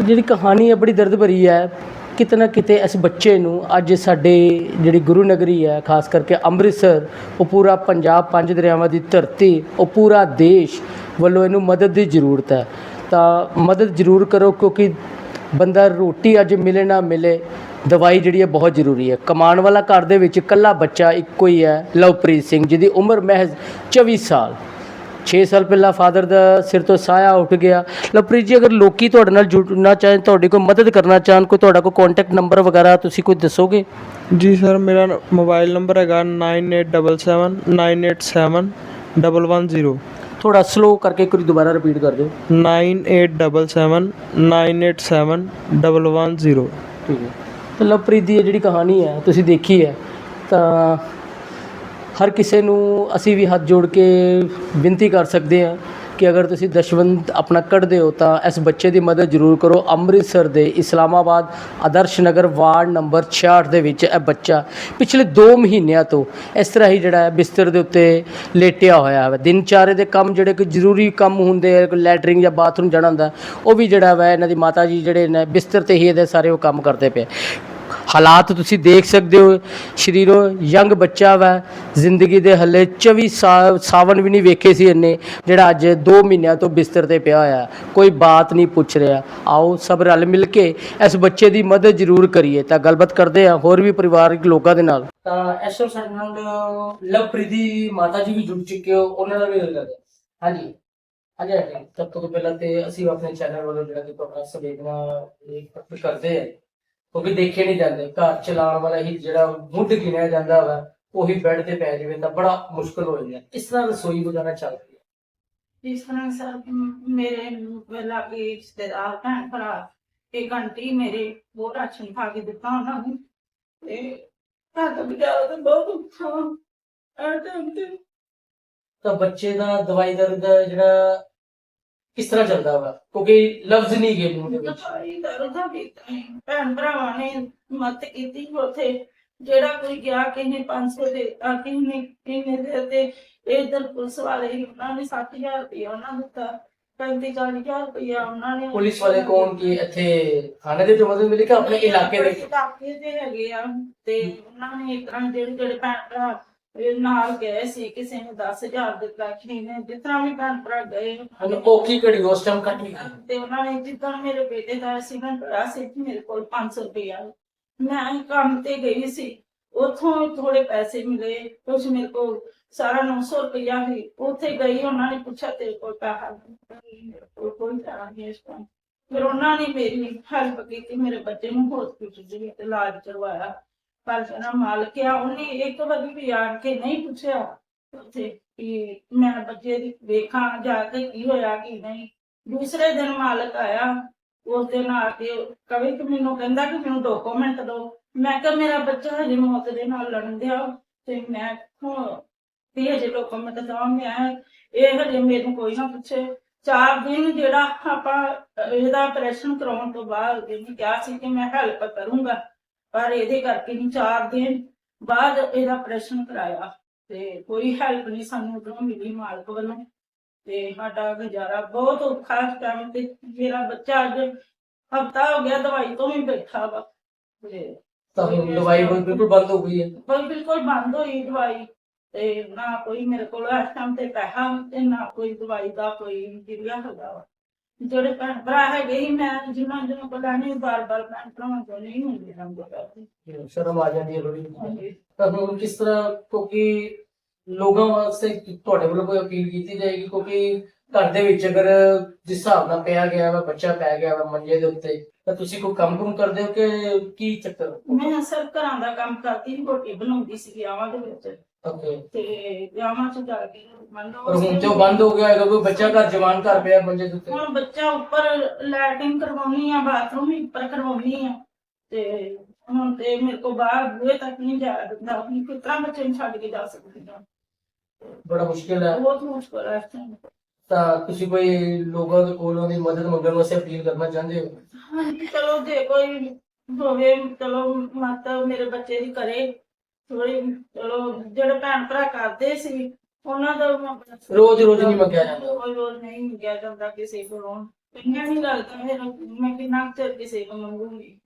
ਜਿਹੜੀ ਕਹਾਣੀ ਹੈ ਬੜੀ ਦਰਦ ਭਰੀ ਹੈ। ਕਿਤੇ ਨਾ ਕਿਤੇ ਇਸ ਬੱਚੇ ਨੂੰ ਅੱਜ ਸਾਡੇ ਜਿਹੜੀ ਗੁਰੂ ਨਗਰੀ ਹੈ ਖਾਸ ਕਰਕੇ ਅੰਮ੍ਰਿਤਸਰ ਉਹ ਪੂਰਾ ਪੰਜਾਬ ਪੰਜ ਦਰਿਆਵਾਂ ਦੀ ਧਰਤੀ ਉਹ ਪੂਰਾ ਦੇਸ਼ ਵੱਲੋਂ ਇਹਨੂੰ ਮਦਦ ਦੀ ਜ਼ਰੂਰਤ ਹੈ। ਤਾਂ ਮਦਦ ਜ਼ਰੂਰ ਕਰੋ ਕਿਉਂਕਿ ਬੰਦਾ ਰੋਟੀ ਅੱਜ ਮਿਲੇ ਨਾ ਮਿਲੇ, ਦਵਾਈ ਜਿਹੜੀ ਹੈ ਬਹੁਤ ਜ਼ਰੂਰੀ ਹੈ। ਕਮਾਉਣ ਵਾਲਾ ਘਰ ਦੇ ਵਿੱਚ ਇਕੱਲਾ ਬੱਚਾ ਇੱਕੋ ਹੀ ਹੈ, ਲਵਪ੍ਰੀਤ ਸਿੰਘ, ਜਿਹਦੀ ਉਮਰ ਮਹਿਜ਼ 24 ਸਾਲ। 6 ਸਾਲ ਪਹਿਲਾਂ ਫਾਦਰ ਦਾ ਸਿਰ ਤੋਂ ਸਾਇਆ ਉੱਠ ਗਿਆ। ਲਵਪ੍ਰੀਤ ਜੀ, ਅਗਰ ਲੋਕੀ ਤੁਹਾਡੇ ਨਾਲ ਜੁੜਨਾ ਚਾਹਣ, ਤੁਹਾਡੀ ਕੋਈ ਮਦਦ ਕਰਨਾ ਚਾਹਣ, ਕੋਈ ਤੁਹਾਡਾ ਕੋਈ ਕੰਟੈਕਟ ਨੰਬਰ ਵਗੈਰਾ, ਤੁਸੀਂ ਕੋਈ ਦੱਸੋਗੇ? ਜੀ ਸਰ, ਮੇਰਾ ਮੋਬਾਈਲ ਨੰਬਰ ਹੈਗਾ 9877987110 ਥੋੜਾ ਸਲੋ ਕਰਕੇ ਇੱਕ ਵਾਰੀ ਦੁਬਾਰਾ ਰਿਪੀਟ ਕਰ ਦਿਓ। 9877987110 ਠੀਕ ਹੈ। ਤਾਂ ਲਵਪ੍ਰੀਤ ਦੀ ਇਹ ਜਿਹੜੀ ਕਹਾਣੀ ਹੈ ਤੁਸੀਂ ਦੇਖੀ ਹੈ ਤਾਂ ਹਰ ਕਿਸੇ ਨੂੰ ਅਸੀਂ ਵੀ ਹੱਥ ਜੋੜ ਕੇ ਬੇਨਤੀ ਕਰ ਸਕਦੇ ਹਾਂ ਕਿ ਅਗਰ ਤੁਸੀਂ ਦਸ਼ਵੰਤ ਆਪਣਾ ਕੱਢਦੇ ਹੋ ਤਾਂ ਇਸ ਬੱਚੇ ਦੀ ਮਦਦ ਜ਼ਰੂਰ ਕਰੋ। ਅੰਮ੍ਰਿਤਸਰ ਦੇ ਇਸਲਾਮਾਬਾਦ ਆਦਰਸ਼ ਨਗਰ ਵਾਰਡ ਨੰਬਰ 66 ਦੇ ਵਿੱਚ ਇਹ ਬੱਚਾ ਪਿਛਲੇ 2 ਮਹੀਨਿਆਂ ਤੋਂ ਇਸ ਤਰ੍ਹਾਂ ਹੀ ਜਿਹੜਾ ਹੈ ਬਿਸਤਰ ਦੇ ਉੱਤੇ ਲੇਟਿਆ ਹੋਇਆ ਹੈ। ਦਿਨਚਾਰੇ ਦੇ ਕੰਮ ਜਿਹੜੇ ਕੋਈ ਜ਼ਰੂਰੀ ਕੰਮ ਹੁੰਦੇ ਆ, ਕੋਈ ਲੈਟਰਿੰਗ ਜਾਂ ਬਾਥਰੂਮ ਜਾਣਾ ਹੁੰਦਾ, ਉਹ ਵੀ ਜਿਹੜਾ ਵਾ ਇਹਨਾਂ ਦੀ ਮਾਤਾ ਜੀ ਜਿਹੜੇ ਨੇ ਬਿਸਤਰ ਤੇ ਹੀ ਇਹਦੇ ਸਾਰੇ ਉਹ ਕੰਮ ਕਰਦੇ ਪਏ। ਹਾਲਾਤ ਤੁਸੀਂ ਦੇਖ ਸਕਦੇ ਹੋ, ਸ਼ਰੀਰੋਂ ਯੰਗ ਬੱਚਾ ਵਾ, ਜ਼ਿੰਦਗੀ ਦੇ ਹੱਲੇ 24 ਸਾਵਣ ਵੀ ਨਹੀਂ ਵੇਖੇ ਸੀ ਇਹਨੇ ਜਿਹੜਾ ਅੱਜ 2 ਮਹੀਨਿਆਂ ਤੋਂ ਬਿਸਤਰ ਤੇ ਪਿਆ ਹੋਇਆ। ਕੋਈ ਬਾਤ ਨਹੀਂ ਪੁੱਛ ਰਿਹਾ। ਆਓ ਸਭ ਰਲ ਮਿਲ ਕੇ ਇਸ ਬੱਚੇ ਦੀ ਮਦਦ ਜ਼ਰੂਰ ਕਰੀਏ। ਤਾਂ ਗੱਲਬਾਤ ਕਰਦੇ ਆ ਹੋਰ ਵੀ ਪਰਿਵਾਰਕ ਲੋਕਾਂ ਦੇ ਨਾਲ। ਤਾਂ ਇਸ ਵਕਤ ਸਾਡੇ ਮਾਤਾ ਜੀ ਵੀ ਜੁੜ ਚੁੱਕੇ ਹੋ, ਉਹਨਾਂ ਦਾ ਵੀ ਗੱਲ ਹਾਂਜੀ। ਹਾਂਜੀ ਹਾਂਜੀ। ਤੋਂ ਪਹਿਲਾਂ ਤੇ ਅਸੀਂ ਆਪਣੇ ਚੈਨਲ ਵੱਲੋਂ ਜਿਹੜਾ ਕਿ ਤੁਹਾਡਾ ਸੰਵੇਦਨਾ ਇਹ ਪ੍ਰਗਟ ਕਰਦੇ ਹਾਂ ਕਿਉਂਕਿ ਦੇਖੇ ਨਹੀਂ ਜਾਂਦੇ। ਘਰ ਚਲਾਉਣ ਵਾਲਾ ਹੀ ਜਿਹੜਾ ਮੁੱਢ ਗਿਣਿਆ ਜਾਂਦਾ ਵਾ ਉਹੀ ਬੈੱਡ ਤੇ ਪੈ ਜਾਵੇ ਤਾਂ ਬੜਾ ਮੁਸ਼ਕਲ ਹੋ ਜਾਂਦਾ। ਇਸ ਤਰ੍ਹਾਂ ਰਸੋਈ ਗੁਜ਼ਾਰਾ ਚੱਲ ਰਹੀ। ਜਿਸ ਤਰ੍ਹਾਂ ਸਰ ਮੇਰੇ ਲਾਗੇ ਰਿਸ਼ਤੇਦਾਰ ਭੈਣ ਭਰਾ ਇੱਕ ਆਂਟੀ ਮੇਰੇ ਬਹੁਤ ਰਾਸ਼ਨ ਖਾ ਕੇ ਦਿੱਤਾ ਉਹਨਾਂ ਨੂੰ। ਤੇ ਘਰ ਦਾ ਗੁਜ਼ਾਰਾ ਤਾਂ ਬਹੁਤ ਔਖਾ ਆ ਟਾਈਮ ਤੇ ਤਾਂ ਬੱਚੇ ਦਾ ਦਵਾਈ ਦਰਦ ਦਾ ਜਿਹੜਾ ਕਿਸ ਤਰ੍ਹਾਂ ਚੱਲਦਾ ਵਾ ਕਿਉਂਕਿ ਲਫ਼ਜ਼ ਨਹੀਂ ਗਏ ਮੂੰਹ ਦੇ ਵਿੱਚ। ਦਾ ਹੈ। ਭੈਣ ਭਰਾਵਾਂ ਨੇ ਮਤ ਕੀਤੀ ਉਥੇ। ਜਿਹੜਾ ਕੋਈ ਗਿਆ ਕਿਸੇ ਨੇ 500 ਦੇ ਆ ਕਿਸੇ ਨੇ ਕਿੰਨੇ ਦੇ ਤੇ ਇਧਰ ਪੁਲਿਸ ਵਾਲੇ ਸੀ, ਉਹਨਾਂ ਨੇ 60000 ਰੁਪਇਆ ਉਹਨਾਂ ਦਿੱਤਾ। 35 40000 ਰੁਪਇਆ ਉਹਨਾਂ ਨੇ ਪੁਲਿਸ ਵਾਲੇ ਕੌਣ ਕੀ ਇੱਥੇ ਥਾਣੇ ਦੇ ਜੋ ਮਦਦ ਮਿਲੀ ਕਿ ਆਪਣੇ ਇਲਾਕੇ ਦੇ? ਇਲਾਕੇ ਦੇ ਹੈਗੇ ਆ। ਤੇ ਉਹਨਾਂ ਨੇ ਤਰ੍ਹਾਂ ਜਿਹੜੇ ਜਿਹੜੇ ਭੈਣ ਭਰਾ ਇਹ ਨਾਲ ਗਏ ਸੀ ਕਿਸੇ ਨੇ 10000 ਦਿੱਤਾ ਕਿਸੇ ਨੇ ਜਿਸ ਤਰ੍ਹਾਂ ਵੀ ਭੈਣ ਭਰਾ ਗਏ ਹਨ ਔਖੀ ਘੜੀ ਉਸ ਟਾਈਮ ਕੱਟ ਗਈ ਤੇ ਉਹਨਾਂ ਨੇ ਜਿੱਦਾਂ ਮੇਰੇ ਬੇਟੇ ਦਾ ਐਕਸੀਡੈਂਟ ਹੋਇਆ ਸੀ ਕਿ ਮੇਰੇ ਕੋਲ 500 ਰੁਪਇਆ ਮੈਂ ਕੰਮ ਤੇ ਗਈ ਸੀ ਉਥੋਂ ਥੋੜੇ ਪੈਸੇ ਮਿਲੇ ਕੁਝ ਮੇਰੇ ਕੋਲ ਸਾਰਾ 900 ਰੁਪਇਆ ਸੀ। ਉੱਥੇ ਗਈ ਉਹਨਾਂ ਨੇ ਪੁੱਛਿਆ ਤੇਰੇ ਕੋਲ ਪੈਸਾ ਕੋਲ ਕੋਈ ਪੈਸਾ ਨਹੀਂ ਇਸ ਟਾਈਮ ਫਿਰ ਉਹਨਾਂ ਨੇ ਮੇਰੀ ਹੈਲਪ ਕੀਤੀ ਮੇਰੇ ਬੱਚੇ ਨੂੰ ਹਸਪੀਟਲ ਦੇ ਵਿੱਚ ਇਲਾਜ ਕਰਵਾਇਆ। ਪਰ ਜਿਹੜਾ ਮਾਲਕ ਆ, ਉਹਨੇ ਇੱਕ ਵਾਰੀ ਵੀ ਆਣ ਕੇ ਨਹੀਂ ਪੁੱਛਿਆ ਉੱਥੇ ਕਿ ਮੈਂ ਬੱਚੇ ਦੀ ਵੇਖਾਂ ਜਾ ਕੇ ਕੀ ਹੋਇਆ, ਕੀ ਨਹੀਂ। ਦੂਸਰੇ ਦਿਨ ਮਾਲਕ ਆਇਆ, ਉਸ ਦਿਨ ਆ ਕੇ ਕਵੇ ਕਿ ਮੈਨੂੰ ਕਹਿੰਦਾ ਕਿ ਮੈਨੂੰ ਡਾਕੂਮੈਂਟ ਦਿਓ ਮੈਂ ਕਿਹਾ, ਮੇਰਾ ਬੱਚਾ ਹਜੇ ਮੌਤ ਦੇ ਨਾਲ ਲੜਨ ਦਿਆ ਤੇ ਮੈਂ ਹੁਣ ਵੀ ਹਜੇ ਡਾਕੂਮੈਂਟ ਦਵਾਂ ਮੈਂ। ਇਹ ਹਜੇ ਮੈਨੂੰ ਕੋਈ ਨਾ ਪੁੱਛੇ। ਚਾਰ ਦਿਨ ਜਿਹੜਾ ਆਪਾਂ ਇਹਦਾ ਆਪਰੇਸ਼ਨ ਕਰਾਉਣ ਤੋਂ ਬਾਅਦ ਇਹਨੇ ਕਿਹਾ ਸੀ ਕਿ ਮੈਂ ਹੈਲਪ ਕਰੂੰਗਾ। ਪਰ ਇਹਦੇ ਕਰਕੇ ਨਹੀਂ ਚਾਰ ਦਿਨ ਬਾਅਦ ਇਹਦਾ ਆਪਰੇਸ਼ਨ ਕਰਾਇਆ ਤੇ ਕੋਈ ਹੈਲਪ ਨਹੀਂ ਸਾਨੂੰ ਉਧਰੋਂ ਮਿਲੀ ਮਾਲਕ ਵੱਲੋਂ ਤੇ ਸਾਡਾ ਗੁਜ਼ਾਰਾ ਬਹੁਤ ਔਖਾ ਟਾਈਮ ਤੇ ਮੇਰਾ ਬੱਚਾ ਅੱਜ ਹਫਤਾ ਹੋ ਗਿਆ ਦਵਾਈ ਤੋਂ ਵੀ ਬੈਠਾ ਵਾ ਤੇ ਦਵਾਈ ਬਿਲਕੁਲ ਬੰਦ ਹੋ ਗਈ ਹੈ। ਬਿਲਕੁਲ ਬੰਦ ਹੋਈ ਦਵਾਈ ਤੇ ਨਾ ਕੋਈ ਮੇਰੇ ਕੋਲ ਇਸ ਟਾਈਮ ਤੇ ਪੈਸਾ ਤੇ ਨਾ ਕੋਈ ਦਵਾਈ ਦਾ ਕੋਈ ਜਿਰਿਆ ਹੈਗਾ ਵਾ। ਜਿਹੜੇ ਭੈਣ ਭਰਾ ਹੈਗੇ ਸੀ ਮੈਂ ਜਿਨ੍ਹਾਂ ਜਿਹਨਾਂ ਕੋਲ ਲੈਣੀ ਬਾਰ ਬਾਰ ਭੈਣ ਭਰਾਵਾਂ ਕੋਲ ਨਹੀਂ ਹੁੰਦੇ ਰੰਗ ਪੈਸੇ ਸ਼ਰਮ ਆ ਜਾਂਦੀ ਹੈ ਥੋੜੀ ਹਾਂਜੀ। ਹੁਣ ਕਿਸ ਤਰ੍ਹਾਂ ਕਿਉਂਕਿ ਲੋਕਾਂ ਵਾਸਤੇ ਤੁਹਾਡੇ ਵੱਲੋਂ ਕੋਈ ਅਪੀਲ ਕੀਤੀ ਜਾਏਗੀ ਕਿਉਂਕਿ ਘਰ ਦੇ ਵਿੱਚ ਅਗਰ ਜਿਸ ਹਿਸਾਬ ਨਾਲ ਪਿਆ ਗਿਆ ਵਾ ਬੱਚਾ ਪੈ ਗਿਆ ਵਾ ਮੰਜੇ ਦੇ ਉੱਤੇ ਤਾਂ ਤੁਸੀਂ ਕੋਈ ਕੰਮ ਕੁਮ ਕਰਦੇ ਹੋ ਕਿ ਕੀ ਚੱਕਰ? ਮੈਂ ਅਸਲ ਘਰਾਂ ਦਾ ਕੰਮ ਕਰਦੀ ਸੀ ਰੋਟੀ ਬਣਾਉਂਦੀ ਸੀ ਵਿਆਹਾਂ ਦੇ ਵਿੱਚ। ਓਕੇ ਤੇ ਵਿਆਹਾਂ ਚ ਜਾ ਕੇ ਮੰਨ ਲਓ ਪਰ ਹੁਣ ਤੇ ਉਹ ਬੰਦ ਹੋ ਗਿਆ ਹੈਗਾ ਕੋਈ ਬੱਚਾ ਘਰ ਜਵਾਨ ਘਰ ਪਿਆ ਮੰਜੇ ਦੇ ਉੱਤੇ? ਹੁਣ ਬੱਚਾ ਉੱਪਰ ਲੈਟਿੰਗ ਕਰਵਾਉਣੀ ਆ ਬਾਥਰੂਮ ਵੀ ਉੱਪਰ ਕਰਵਾਉਣੀ ਆ। ਤੇ ਹੁਣ ਤੇ ਮੇਰੇ ਕੋ ਬਾਹਰ ਬੂਹੇ ਤੱਕ ਨਹੀਂ ਜਾ ਦਿੰਦਾ ਹੁਣ ਕਿਸ ਤਰ੍ਹਾਂ ਬੱਚੇ ਨੂੰ ਛੱਡ ਕੇ ਜਾ ਸਕਦੀ ਹਾਂ ਬੜਾ ਮੁਸ਼ਕਿਲ ਹੈ। ਬਹੁਤ ਮੁਸ਼ਕਲ ਹੈ ਇਸ time। ਤਾਂ ਤੁਸੀਂ ਕੋਈ ਲੋਕਾਂ ਦੇ ਕੋਲੋਂ ਦੀ ਮਦਦ ਮੰਗਣ ਵਾਸਤੇ ਅਪੀਲ ਕਰਨਾ ਚਾਹੁੰਦੇ ਹੋ? ਹਾਂਜੀ ਚਲੋ ਜੇ ਕੋਈ ਹੋਵੇ ਚਲੋ ਮਤ ਮੇਰੇ ਬੱਚੇ ਦੀ ਕਰੇ। ਥੋੜੀ ਚਲੋ ਜਿਹੜੇ ਭੈਣ ਭਰਾ ਕਰਦੇ ਸੀ ਉਹਨਾਂ ਦਾ ਮੈਂ- ਰੋਜ਼ ਰੋਜ਼ ਨਹੀਂ ਮੰਗਿਆ ਜਾਂਦਾ। ਰੋਜ਼ ਰੋਜ਼ ਨਹੀਂ ਮੰਗਿਆ ਜਾਂਦਾ ਕਿਸੇ ਕੋਲੋਂ। ਇੰਨਾ ਨਹੀਂ ਲੱਗਦਾ ਮੇਰਾ ਮੈਂ ਕਿੰਨਾ ਕੁ ਚਿਰ ਕਿਸੇ ਕੋਲ ਮੰਗੂੰਗੀ।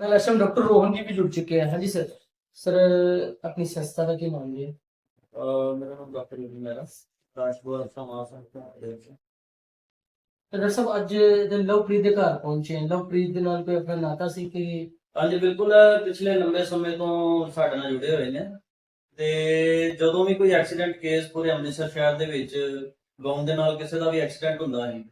ਨਾਲ ਅਸਮ ਡਾਕਟਰ ਰੋਹਨ ਜੀ ਵੀ ਜੁੜ ਚੁੱਕੇ ਹਨ ਹਾਂਜੀ ਸਰ ਸਰ ਆਪਣੀ ਸੰਸਥਾ ਦਾ ਕੀ ਨਾਮ ਹੈ ਅਹ ਮੇਰਾ ਨਾਮ ਡਾਕਟਰ ਯੂਨੀ ਮੇਰਾ ਰਾਜਪੁਰ ਸਮਾਜ ਸੰਸਥਾ ਦੇ ਤਾਂ ਡਾਕਟਰ ਸਾਹਿਬ ਅੱਜ ਦੇ ਲਵਪ੍ਰੀਤ ਦੇ ਘਰ ਪਹੁੰਚੇ ਹਾਂ ਲਵਪ੍ਰੀਤ ਦੇ ਨਾਲ ਕੋਈ ਆਪਣਾ ਨਾਤਾ ਸੀ ਕਿ ਹਾਂਜੀ, ਬਿਲਕੁਲ, ਪਿਛਲੇ ਲੰਬੇ ਸਮੇਂ ਤੋਂ ਸਾਡੇ ਨਾਲ ਜੁੜੇ ਹੋਏ ਨੇ ਤੇ ਜਦੋਂ ਵੀ ਕੋਈ ਐਕਸੀਡੈਂਟ ਕੇਸ ਪੂਰੇ ਅੰਮ੍ਰਿਤਸਰ ਸ਼ਹਿਰ ਦੇ ਵਿੱਚ ਗਾਉਂ ਦੇ ਨਾਲ ਕਿਸੇ ਦਾ ਵੀ ਐਕਸੀਡੈਂਟ ਹੁੰਦਾ ਹੈ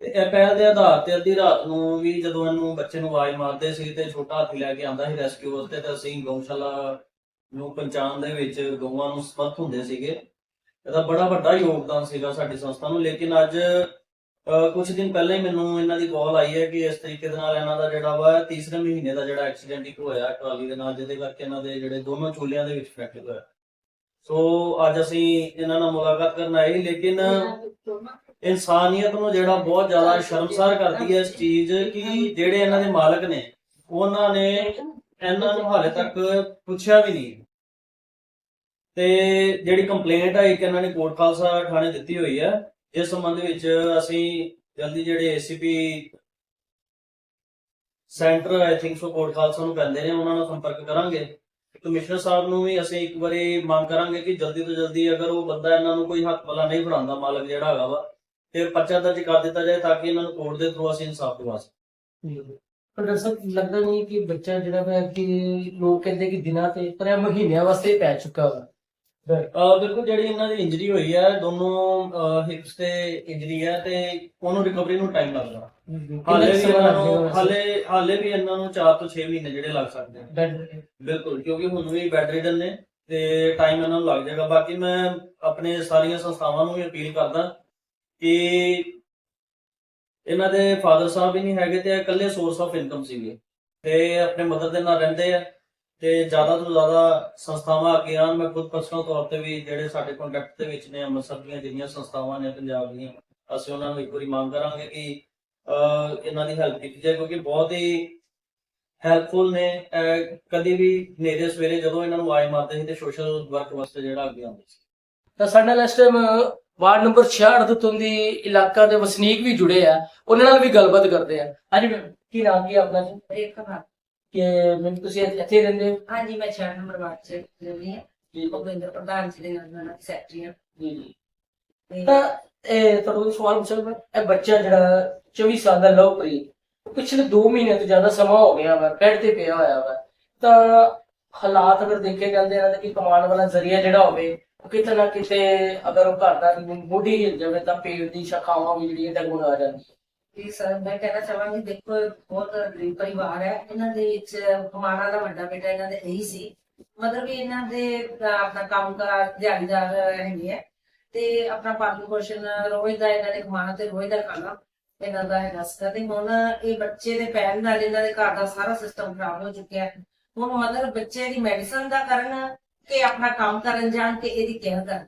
ਤੇ ਇਹ ਪਹਿਲ ਦੇ ਆਧਾਰ ਤੇ ਅੱਧੀ ਰਾਤ ਨੂੰ ਵੀ ਜਦੋਂ ਇਹਨੂੰ ਬੱਚੇ ਨੂੰ ਆਵਾਜ਼ ਮਾਰਦੇ ਸੀ ਤੇ ਛੋਟਾ ਹੱਥੀ ਲੈ ਕੇ ਆਂਦਾ ਸੀ ਰੈਸਕਿਊ ਵਾਸਤੇ, ਤੇ ਅਸੀਂ ਗਊਸ਼ਾਲਾ ਨੂੰ ਪਛਾਣ ਦੇ ਵਿੱਚ ਗਊਆਂ ਨੂੰ ਸਮਰਥ ਹੁੰਦੇ ਸੀਗੇ। ਇਹਦਾ ਬੜਾ ਵੱਡਾ ਯੋਗਦਾਨ ਸੀਗਾ ਸਾਡੀ ਸੰਸਥਾ ਨੂੰ, ਲੇਕਿਨ ਅੱਜ ਕੁਝ ਦਿਨ ਪਹਿਲਾਂ ਹੀ ਮੈਨੂੰ ਇਹਨਾਂ ਦੀ ਕਾਲ ਆਈ ਹੈ ਕਿ ਇਸ ਤਰੀਕੇ ਦੇ ਨਾਲ ਇਹਨਾਂ ਦਾ ਜਿਹੜਾ ਵਾ ਤੀਸਰੇ ਮਹੀਨੇ ਦਾ ਜਿਹੜਾ ਐਕਸੀਡੈਂਟ ਇੱਕ ਹੋਇਆ, ਟਰਾਲੀ ਦੇ ਨਾਲ, ਜਿਹਦੇ ਕਰਕੇ ਇਹਨਾਂ ਦੇ ਜਿਹੜੇ ਦੋਨੋਂ ਚੂਲਿਆਂ ਦੇ ਵਿੱਚ ਫ੍ਰੈਕਚਰ ਹੋਇਆ। ਸੋ ਅੱਜ ਅਸੀਂ ਇਹਨਾਂ ਨਾਲ ਮੁਲਾਕਾਤ ਕਰਨ ਆਏ ਲੇਕਿਨ ਇਨਸਾਨੀਅਤ ਨੂੰ ਜਿਹੜਾ ਬਹੁਤ ਜ਼ਿਆਦਾ ਸ਼ਰਮਸਾਰ ਕਰਦੀ ਹੈ ਇਸ ਚੀਜ਼ ਕਿ ਜਿਹੜੇ ਇਹਨਾਂ ਦੇ ਮਾਲਕ ਨੇ, ਉਹਨਾਂ ਨੇ ਇਹਨਾਂ ਨੂੰ ਹਾਲੇ ਤੱਕ ਪੁੱਛਿਆ ਵੀ ਨਹੀਂ। ਤੇ ਜਿਹੜੀ ਕੰਪਲੇਂਟ ਹੈ ਇੱਕ ਇਹਨਾਂ ਨੇ ਕੋਟ ਖਾਲਸਾ ਥਾਣੇ ਦਿੱਤੀ ਹੋਈ ਹੈ ਇਸ ਸੰਬੰਧ ਵਿੱਚ ਅਸੀਂ ਜਲਦੀ ਜਿਹੜੇ ACP centre I think so Kot Khalsa ਨੂੰ ਪੈਂਦੇ ਨੇ, ਉਹਨਾਂ ਨਾਲ ਸੰਪਰਕ ਕਰਾਂਗੇ। ਕਮਿਸ਼ਨਰ ਸਾਹਿਬ ਨੂੰ ਵੀ ਅਸੀਂ ਇੱਕ ਵਾਰੀ ਮੰਗ ਕਰਾਂਗੇ ਕਿ ਜਲਦੀ ਤੋਂ ਜਲਦੀ ਅਗਰ ਉਹ ਬੰਦਾ ਇਹਨਾਂ ਨੂੰ ਕੋਈ ਹੱਥ ਵਾਲਾ ਨਹੀਂ ਫੜਾਉਂਦਾ, ਮਾਲਕ ਜਿਹੜਾ ਹੈਗਾ ਵਾ ਤੇ ਪਰਚਾ ਦਰਜ ਕਰ ਦਿੱਤਾ ਜਾਏ ਤਾਂ ਕਿ ਇਹਨਾਂ ਨੂੰ ਕੋਰਟ ਦੇ ਥਰੂ ਅਸੀਂ ਇਨਸਾਫ ਦਿਵਾ ਸਕੀਏ। ਪਰ ਡਾਕਟਰ ਲੱਗਦਾ ਨਹੀਂ ਕਿ ਬੱਚਾ ਜਿਹੜਾ ਹੈ ਕਿ ਲੋਕ ਕਹਿੰਦੇ ਕਿ ਦਿਨਾਂ ਤੇ, ਪਰ ਇਹ ਮਹੀਨਿਆਂ ਵਾਸਤੇ ਪੈ ਚੁੱਕਾ ਵਾ। ਬਿਲਕੁਲ ਜਿਹੜੀ ਇਹਨਾਂ ਦੀ ਇੰਜਰੀ ਹੋਈ ਹੈ ਦੋਨੋਂ ਹਿਪਸ ਤੇ ਇੰਜਰੀ ਹੈ ਤੇ ਉਹਨੂੰ ਰਿਕਵਰੀ ਨੂੰ ਟਾਈਮ ਲੱਗਦਾ ਹਾਲੇ ਵੀ ਇਹਨਾਂ ਨੂੰ ਹਾਲੇ ਹਾਲੇ ਵੀ ਇਹਨਾਂ ਨੂੰ 4 ਤੋਂ 6 ਮਹੀਨੇ ਜਿਹੜੇ ਲੱਗ ਸਕਦੇ ਆ। ਬਿਲਕੁਲ ਕਿਉਂਕਿ ਹੁਣ ਵੀ ਬੈਡ ਰਿਡਨ ਨੇ ਤੇ ਟਾਈਮ ਇਹਨਾਂ ਨੂੰ ਲੱਗ ਜਾਏਗਾ। ਬਾਕੀ ਮੈਂ ਆਪਣੇ ਸਾਰੀਆਂ ਸੰਸਥਾਵਾਂ ਨੂੰ ਵੀ ਅਪੀਲ ਕਰਦਾ ਕਿ ਇਹਨਾਂ ਦੇ ਫਾਦਰ ਸਾਹਿਬ ਵੀ ਨਹੀਂ ਹੈਗੇ ਤੇ ਇਹ ਇਕੱਲੇ ਸੋਰਸ ਆਫ ਇਨਕਮ ਸੀਗੇ। ਤੇ ਆਪਣੇ ਮਦਰ ਦੇ ਨਾਲ ਰਹਿੰਦੇ ਆ। ਤੇ ਜ਼ਿਆਦਾ ਤੋਂ ਜ਼ਿਆਦਾ ਸੰਸਥਾਵਾਂ ਅੱਗੇ ਆਉਣ। ਮੈਂ ਖੁਦ ਪਰਸਨਲ ਤੌਰ ਤੇ ਵੀ ਜਿਹੜੇ ਸਾਡੇ ਕੰਟੈਕਟ ਦੇ ਵਿੱਚ ਨੇ ਅੰਮ੍ਰਿਤਸਰ ਦੀਆਂ ਜਿਹੜੀਆਂ ਸੰਸਥਾਵਾਂ ਨੇ ਪੰਜਾਬ ਦੀਆਂ ਅਸੀਂ ਉਹਨਾਂ ਨੂੰ ਇੱਕ ਵਾਰੀ ਮੰਗ ਕਰਾਂਗੇ ਕਿ ਇਹਨਾਂ ਦੀ ਹੈਲਪ ਕੀਤੀ ਜਾਏ ਕਿਉਂਕਿ ਬਹੁਤ ਹੀ ਹੈਲਪਫੁਲ ਨੇ। ਕਦੀ ਵੀ ਨੇਰੇ ਸਵੇਰੇ ਜਦੋਂ ਇਹਨਾਂ ਨੂੰ ਆਏ ਮਾਰਦੇ ਸੀ ਤੇ ਸੋਸ਼ਲ ਵਰਕ ਵਾਸਤੇ ਜਿਹੜਾ ਅੱਗੇ ਆਉਂਦੇ ਸੀ। ਤਾਂ ਸਾਡੇ ਨਾਲ ਇਸ ਟਾਈਮ ਵਾਰਡ ਨੰਬਰ 66 ਤੋਂ ਦੀ ਇਲਾਕਾ ਦੇ ਵਸਨੀਕ ਵੀ ਜੁੜੇ ਆ। ਉਹਨਾਂ ਨਾਲ ਵੀ ਗੱਲਬਾਤ ਕਰਦੇ ਆ। ਹਾਂਜੀ ਮੈਮ ਕੀ ਨਾਮ ਕੀ ਆਪਣਾ ਜੀ? ਇੱਕ ਵਾਰ ਕਿ ਮੈਨੂੰ ਤੁਸੀਂ ਇੱਥੇ ਰਹਿੰਦੇ ਹੋ? ਹਾਂਜੀ ਮੈਂ 6 ਨੰਬਰ ਵਾਰਡ 'ਚ ਰਹਿੰਦੀ ਹਾਂ। ਜੀ। ਭੁਪਿੰਦਰ ਪ੍ਰਧਾਨ ਜੀ ਦੇ ਨਾਲ ਮੈਂ ਸੈਕਟਰੀ ਹਾਂ। ਜੀ ਜੀ। ਤੇ ਇਹ ਤੁਹਾਨੂੰ ਸਵਾਲ ਪੁੱਛਾਂ ਮੈਂ ਇਹ ਬੱਚਾ ਜਿਹੜਾ 24 ਸਾਲ ਦਾ ਲਵਪ੍ਰੀਤ ਪਿਛਲੇ 2 ਮਹੀਨੇ ਤੋਂ ਜ਼ਿਆਦਾ ਸਮਾਂ ਹੋ ਗਿਆ ਵਾ ਬੈੱਡ ਤੇ ਪਿਆ ਹੋਇਆ ਵਾ। ਤਾਂ ਹਾਲਾਤ ਅਗਰ ਦੇਖੇ ਜਾਂਦੇ ਇਹਨਾਂ ਦਾ ਕਿ ਕਮਾਉਣ ਵਾਲਾ ਜ਼ਰੀਆ ਜਿਹੜਾ ਹੋਵੇ ਉਹ ਕਿਤੇ ਨਾ ਕਿਤੇ ਅਗਰ ਉਹ ਘਰ ਦਾ ਮੁੱਢੀ ਹਿੱਲ ਜਾਵੇ ਤਾਂ ਪੇਟ ਦੀ ਸ਼ਾਖਾਵਾਂ ਵੀ ਜਿਹੜੀਆਂ ਡਗਮਗਾ ਜਾਂਦੀਆਂ। ਜੀ ਸਰ, ਮੈਂ ਕਹਿਣਾ ਚਾਹਾਂਗੀ, ਦੇਖੋ ਬਹੁਤ ਗਰੀਬ ਪਰਿਵਾਰ ਹੈ। ਇਹਨਾਂ ਦੇ ਵਿੱਚ ਕਮਾਣਾ ਦਾ ਵੱਡਾ ਬੇਟਾ ਇਹਨਾਂ ਦੇ ਇਹੀ ਸੀ। ਮਤਲਬ ਵੀ ਇਹਨਾਂ ਦੇ ਆਪਣਾ ਕੰਮ ਕਰ ਦਿਹਾੜੀਦਾਰ ਹੈਗੇ ਹੈ। ਤੇ ਆਪਣਾ ਪਾਲਣ ਪੋਸ਼ਣ, ਰੋਜ਼ ਦਾ ਇਹਨਾਂ ਨੇ ਕਮਾਣਾ ਤੇ ਰੋਜ਼ ਦਾ ਖਾਣਾ ਇਹਨਾਂ ਦਾ ਹੈਗਾ ਸੀਗਾ ਤੇ ਹੁਣ ਇਹ ਬੱਚੇ ਦੇ ਪੈਣ ਨਾਲ ਇਹਨਾਂ ਦੇ ਘਰ ਦਾ ਸਾਰਾ ਸਿਸਟਮ ਖਰਾਬ ਹੋ ਚੁੱਕਿਆ ਹੈ। ਹੁਣ ਮਤਲਬ ਬੱਚੇ ਦੀ ਮੈਡੀਸਨ ਦਾ ਕਰਨ ਕਿ ਆਪਣਾ ਕੰਮ ਕਰਨ ਜਾਣ ਕਿ ਇਹਦੀ ਕੇਅਰ ਕਰਨ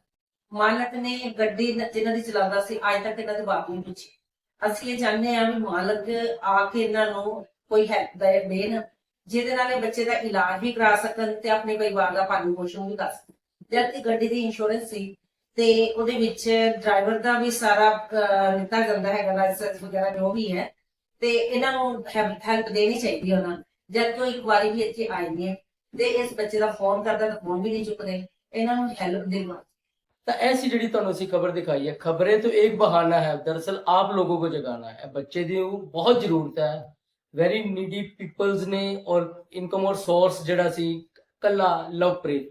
ਮਾਲਕ ਨੇ ਗੱਡੀ ਨ- ਜਿਹਨਾਂ ਦੀ ਚਲਾਉਂਦਾ ਸੀ, ਅੱਜ ਤੱਕ ਇਹਨਾਂ ਦੇ ਬਾਪ ਨਹੀਂ ਪੁੱਛੀ। ਅਸੀਂ ਇਹ ਚਾਹੁੰਦੇ ਹਾਂ ਵੀ ਮਾਲਕ ਆ ਕੇ ਇਹਨਾਂ ਨੂੰ ਕੋਈ ਹੈਲਪ ਦੇਣ, ਜਿਹਦੇ ਨਾਲ ਇਹ ਬੱਚੇ ਦਾ ਇਲਾਜ ਵੀ ਕਰਾ ਸਕਣ ਤੇ ਆਪਣੇ ਪਰਿਵਾਰ ਦਾ ਪਾਲਣ ਪੋਸ਼ਣ ਵੀ ਕਰ ਸਕਣ। ਜਦ ਕਿ ਗੱਡੀ ਦੀ ਇੰਸ਼ੋਰੈਂਸ ਸੀ ਤੇ ਉਹਦੇ ਵਿੱਚ ਡਰਾਈਵਰ ਦਾ ਵੀ ਸਾਰਾ ਦਿੱਤਾ ਜਾਂਦਾ ਹੈਗਾ ਲਾਇਸੈਂਸ ਵਗੈਰਾ ਜੋ ਵੀ ਹੈ, ਤੇ ਇਹਨਾਂ ਨੂੰ ਹੈਲਪ ਦੇਣੀ ਚਾਹੀਦੀ ਹੈ ਉਹਨਾਂ ਜਦ ਕੋਈ ਇੱਕ ਵਾਰੀ ਵੀ ਇੱਥੇ ਆਏ ਨੇ ਤੇ ਇਸ ਬੱਚੇ ਦਾ ਫੋਨ ਕਰਦਾ ਤਾਂ ਫੋਨ ਵੀ ਨਹੀਂ ਚੁੱਕਦੇ, ਇਹਨਾਂ ਨੂੰ ਹੈਲਪ ਦੇਣਾ। तो ऐसी जी तुम असी खबर दिखाई है खबरें तो एक बहाना है दरअसल आप लोगों को जगाना है बच्चे की बहुत जरूरत है ਵੈਰੀ ਨੀਡੀ ਪੀਪਲਸ ਨੇ ਔਰ ਇਨਕਮ ਔਰ ਸੋਰਸ ਜਿਹੜਾ ਸੀ, ਕੱਲਾ ਲਵਪ੍ਰੀਤ।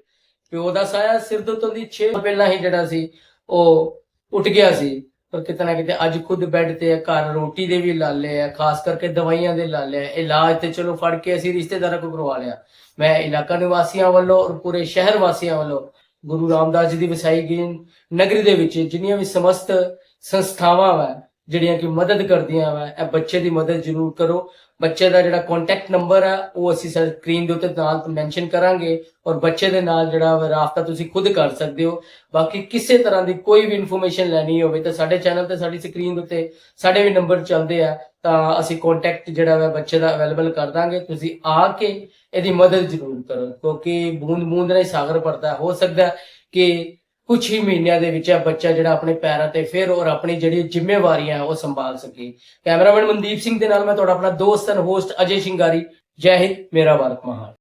ਪਿਓ ਦਾ ਸਾਇਆ ਸਿਰ ਤੋਂ ਤੋਂ 6 ਪਹਿਲਾਂ ਹੀ ਜਿਹੜਾ ਸੀ, ਉਹ ਉੱਠ ਗਿਆ ਸੀ। ਪਰ ਕਿਤਨਾ ਕਿਤੇ ਅੱਜ ਖੁਦ ਬੈੱਡ ਤੇ ਹੈ, ਘਰ ਰੋਟੀ ਦੇ ਵੀ ਲਾਲੇ ਆ ਖਾਸ ਕਰਕੇ ਦਵਾਈਆਂ ਦੇ ਲਾਲੇ ਆ ਇਲਾਜ ਤੇ ਚਲੋ ਫੜ ਕੇ ਅਸੀਂ ਰਿਸ਼ਤੇਦਾਰਾਂ ਕੋਲ ਕਰਵਾ ਲਿਆ। ਮੈਂ ਇਲਾਕਾ ਨਿਵਾਸੀਆਂ ਵੱਲੋਂ ਔਰ ਪੂਰੇ ਸ਼ਹਿਰ ਵਾਸੀਆਂ ਵੱਲੋਂ ਗੁਰੂ ਰਾਮਦਾਸ ਜੀ ਦੀ ਵਸਾਈ ਗਈ ਨਗਰੀ ਦੇ ਵਿੱਚ ਜਿੰਨੀਆਂ ਵੀ ਸਮਸਤ ਸੰਸਥਾਵਾਂ ਵਾ ਜਿਹੜੀਆਂ ਕਿ ਮਦਦ ਕਰਦੀਆਂ ਵਾ, ਇਹ ਬੱਚੇ ਦੀ ਮਦਦ ਜ਼ਰੂਰ ਕਰੋ। ਬੱਚੇ ਦਾ ਜਿਹੜਾ ਕੰਟੈਕਟ ਨੰਬਰ ਹੈ ਉਹ ਅਸੀਂ ਸਕਰੀਨ ਦੇ ਉੱਤੇ ਨਾਲ ਮੈਂਸ਼ਨ ਕਰਾਂਗੇ ਔਰ ਬੱਚੇ ਦੇ ਨਾਲ ਜਿਹੜਾ ਵਾ ਰਾਬਤਾ ਤੁਸੀਂ ਖੁਦ ਕਰ ਸਕਦੇ ਹੋ। ਬਾਕੀ ਕਿਸੇ ਤਰ੍ਹਾਂ ਦੀ ਕੋਈ ਵੀ ਇਨਫੋਰਮੇਸ਼ਨ ਲੈਣੀ ਹੋਵੇ ਤਾਂ ਸਾਡੇ ਚੈਨਲ ਤੇ ਸਾਡੀ ਸਕਰੀਨ ਦੇ ਉੱਤੇ ਸਾਡੇ ਵੀ ਨੰਬਰ ਚੱਲਦੇ ਆ, ਤਾਂ ਅਸੀਂ ਕੰਟੈਕਟ ਜਿਹੜਾ ਵਾ ਬੱਚੇ ਦਾ ਅਵੇਲੇਬਲ ਕਰ ਦਾਂਗੇ। ਤੁਸੀਂ ਆ ਕੇ ਇਹਦੀ ਮਦਦ ਜ਼ਰੂਰ ਕਰੋ, ਕਿਉਂਕਿ ਬੂੰਦ ਬੂੰਦ ਨਾਲ ਹੀ ਸਾਗਰ ਭਰਦਾ। ਹੋ ਸਕਦਾ ਕਿ ਕੁਝ ਹੀ ਮਹੀਨਿਆਂ ਦੇ ਵਿੱਚ ਇਹ ਬੱਚਾ ਜਿਹੜਾ ਆਪਣੇ ਪੈਰਾਂ ਤੇ ਫਿਰ ਔਰ ਆਪਣੀ ਜਿਹੜੀ ਜ਼ਿੰਮੇਵਾਰੀਆਂ ਹੈ ਉਹ ਸੰਭਾਲ ਸਕੇ। ਕੈਮਰਾਮੈਨ ਮਨਦੀਪ ਸਿੰਘ ਦੇ ਨਾਲ ਮੈਂ ਤੁਹਾਡਾ ਆਪਣਾ ਦੋਸਤ ਐਂਡ ਹੋਸਟ ਅਜੇ ਸ਼ਿੰਗਾਰੀ। ਜੈ ਹਿੰਦ, ਮੇਰਾ ਭਾਰਤ ਮਹਾਨ।